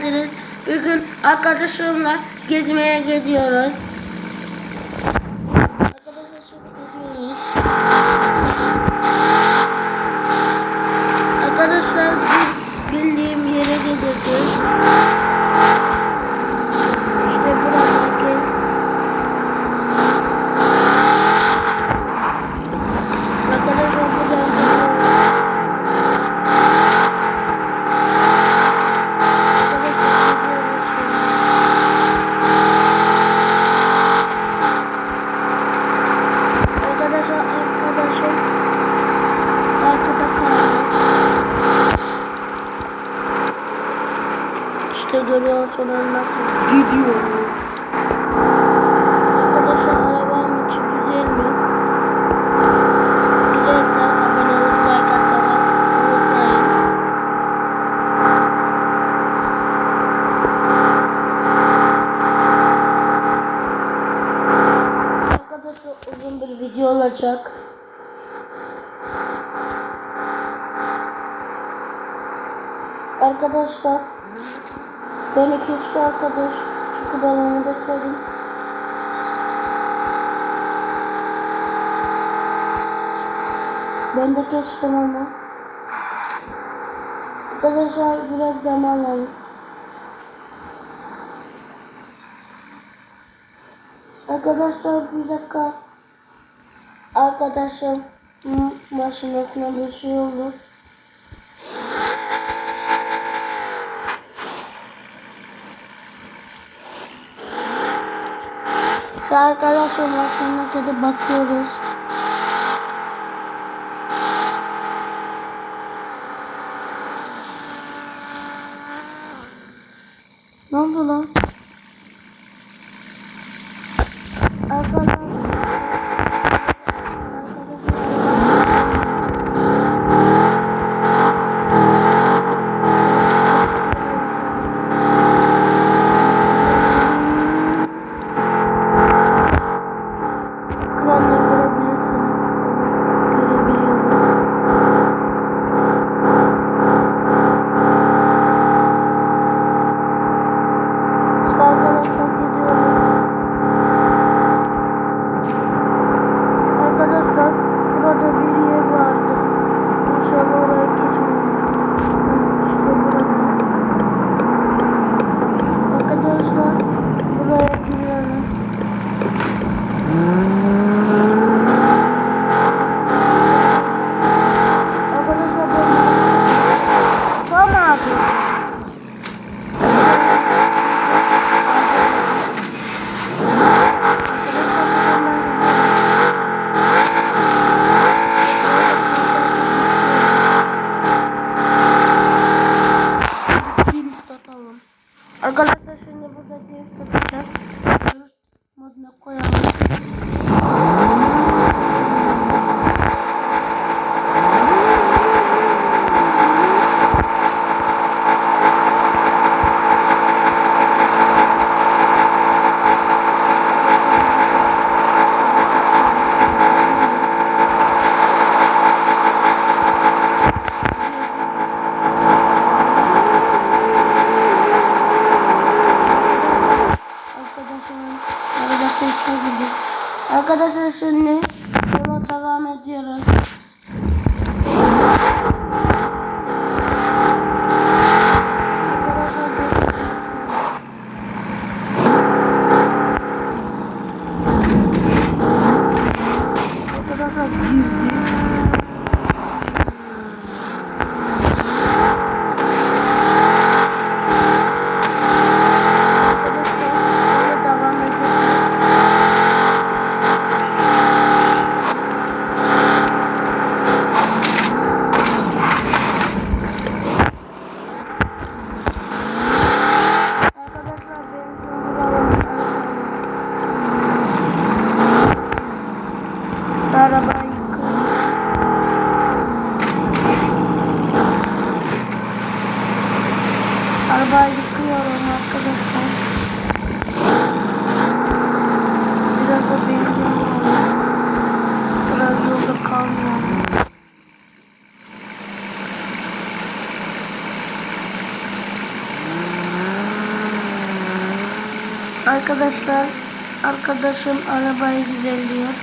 geldiniz. Bugün arkadaşlarımla gezmeye gidiyoruz. Arkadaşlar bildiğim yere gideceğiz. İşte buradaki Arkadaşlar buradan gidiyoruz. Arkadaşlar gidiyoruz şimdi. Arkadaşlar arkadaşım arkada kaldı. İşte görüyorsunuz nasıl gidiyor. Arkadaşlar arabam içi güzel mi? Güzelse abone olup like atmayı unutmayın. Arkadaşlar uzun bir video olacak. Arkadaşlar beni kesti arkadaş çünkü ben onu bekledim. Ben de kestim ama. Arkadaşlar biraz zaman. Arkadaşlar bir dakika. Arkadaşlar m- maşinasına bir şey oldu. Arkadaşlar maşinine gidip bakıyoruz. Araba yıkıyorum arkadaşlar. Biraz da benzin bulalım. Sıra yolda kalmayalım. Arkadaşlar arkadaşım arabayı güzelliyor.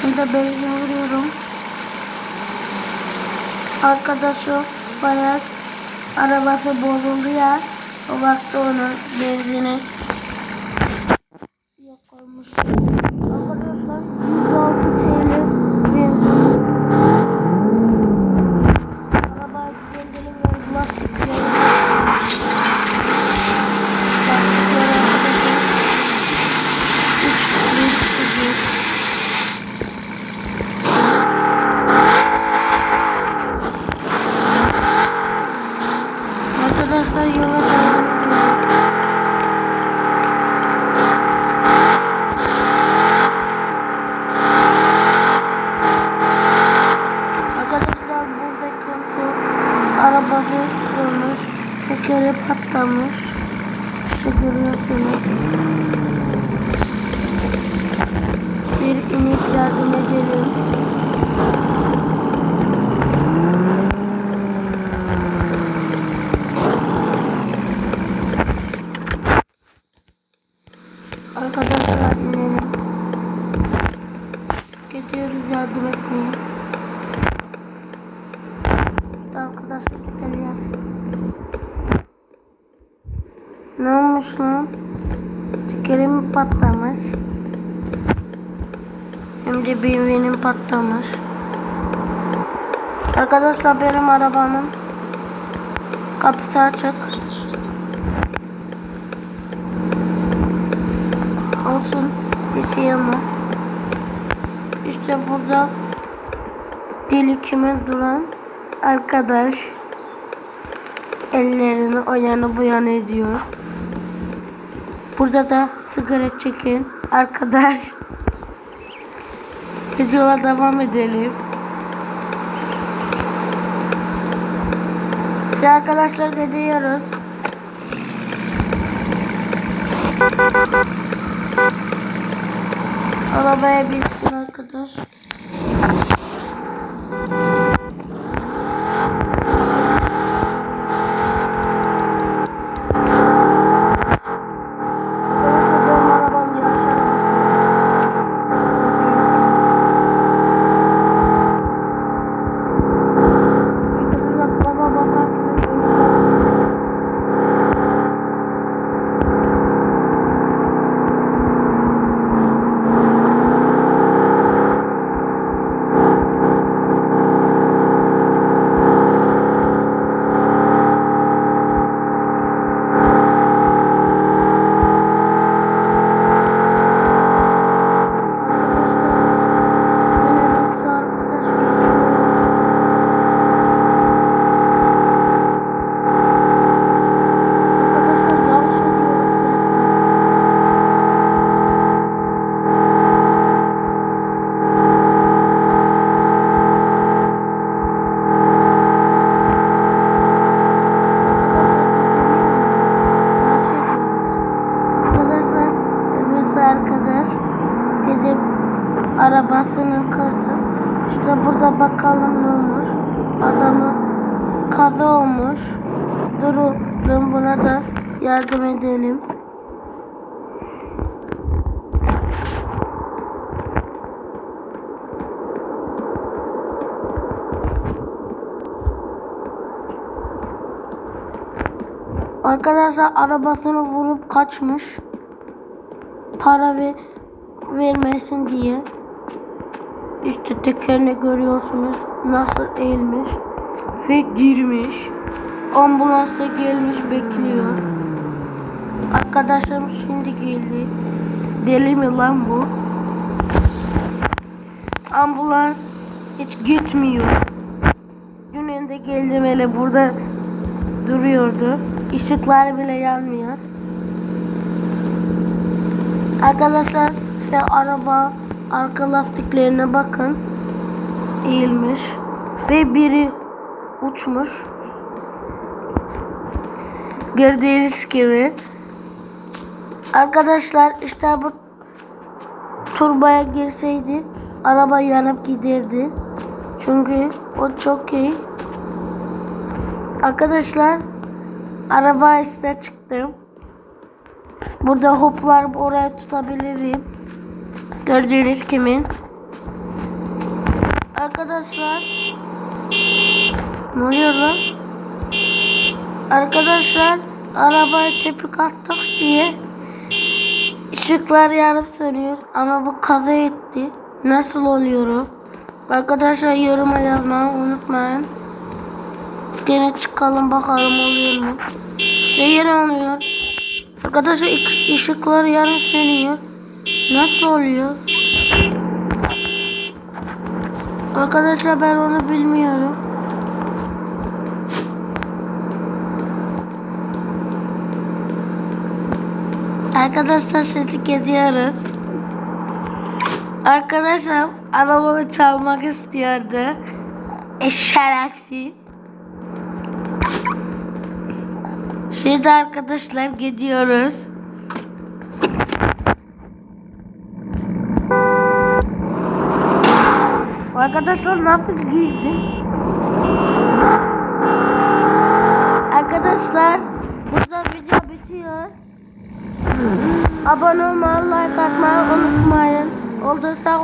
Şimdi benzin vuruyorum. Arkadaşım bayağı arabası bozuldu ya. O vakti onun benzini yok olmuş. Arkadaşlar 106 TL benzin. Araba güzelliği ve lastikleri. Lastikleri arkadaşlar. 3 1 Arkadaşlar yola devam ediyoruz. Arkadaşlar burada kimse arabası kırılmış, tekeri patlamış. İşte görüyorsunuz. Bir inek yardım edelim. Arkadaşlar inelim. Gidiyoruz yardım etmeye. Arkadaşlar lan? Tekerim patlamış. Hem de BMW'nin patlamış. Arkadaşlar benim arabamın kapısı açık. Olsun bir şey olmaz. İşte burada delikime duran arkadaş ellerini o yana bu yana ediyor. Burada da sigara çeken arkadaş. Biz yola devam edelim. Şimdi arkadaşlar gidiyoruz. Arabaya binsin arkadaş. Arabasını kırdı. İşte burada bakalım ne olmuş. Adamı kaza olmuş. Durun buna da yardım edelim. Arkadaşlar arabasını vurup kaçmış. Para ve vermesin diye. İşte tekerini görüyorsunuz nasıl eğilmiş ve girmiş. Ambulans da gelmiş bekliyor. Arkadaşlarım şimdi geldi. Deli mi lan bu? Ambulans hiç gitmiyor. Dün önde geldim hele burada duruyordu. Işıklar bile yanmıyor. Arkadaşlar şey araba arka lastiklerine bakın. Eğilmiş. Ve biri uçmuş. Gördüğünüz gibi. Arkadaşlar işte bu turbaya girseydi araba yanıp giderdi. Çünkü o çok iyi. Arkadaşlar araba üstüne çıktım. Burada hop oraya tutabilirim. Gördüğünüz kimin? Arkadaşlar. Ne oluyor lan? Arkadaşlar arabaya tepik attık diye ışıklar yanıp sönüyor ama bu kaza etti. Nasıl oluyor o? Arkadaşlar yoruma yazmayı unutmayın. Gene çıkalım bakalım oluyor mu? Ne yine oluyor? Arkadaşlar ık- ışıklar yanıp sönüyor. Nasıl oluyor? Arkadaşlar ben onu bilmiyorum. Arkadaşlar setik ediyoruz. Arkadaşlar arabamı çalmak istiyordu. E şerefsiz. Şimdi arkadaşlar gidiyoruz. Arkadaşlar nasıl girdim? Arkadaşlar burada video bitiyor. Abone olmayı, like atmayı unutmayın. Olduysa